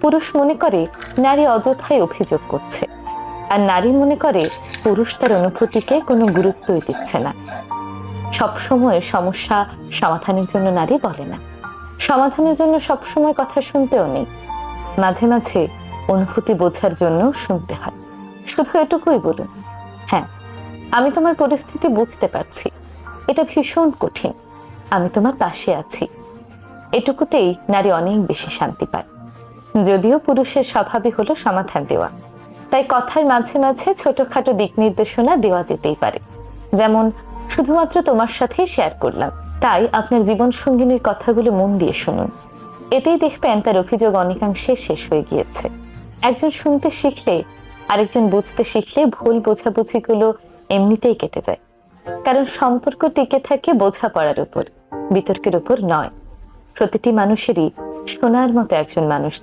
পুরুষ মনে করে নারী অযথাই অভিযোগ করছে। আর নারী মনে করে পুরুষ তার অনুভূতিকে কোনো গুরুত্বই দিচ্ছে না। সবসময় সমস্যা সমাধানের জন্য নারী বলে না। সমাধানের জন্য সবসময় কথা শুনতেও নেই। মাঝে মাঝে অনুভূতি বোঝার জন্য শুনতে হয়। শুধু এটুকুই বলুন। হ্যাঁ আমি তোমার পরিস্থিতি বুঝতে পারছি। এটা ভীষণ কঠিন। আমি তোমার পাশে আছি। এটুকুতেই নারী অনেক বেশি শান্তি পায়। যদিও পুরুষের স্বভাবই হলো সমাধান দেওয়া। তাই কথার মাঝে মাঝে ছোটখাটো দিক নির্দেশনা দেওয়া যেতেই পারে। যেমন, শুধুমাত্র তোমার সাথেই শেয়ার করলাম। তাই আপনার জীবন সঙ্গিনীর কথাগুলো মন দিয়ে শুনুন। এতেই দেখবেন তার অভিযোগ অনেকাংশে শেষ হয়ে গিয়েছে। একজন শুনতে শিখলে, আরেকজন বুঝতে শিখলে ভুল বোঝাবুঝিগুলো এমনিতেই কেটে যায়। কারণ সম্পর্ক টিকে থাকে বোঝাপড়ার উপর, বিতর্কের উপর নয়। প্রতিটি মানুষেরই সোনার মতো একজন মানুষ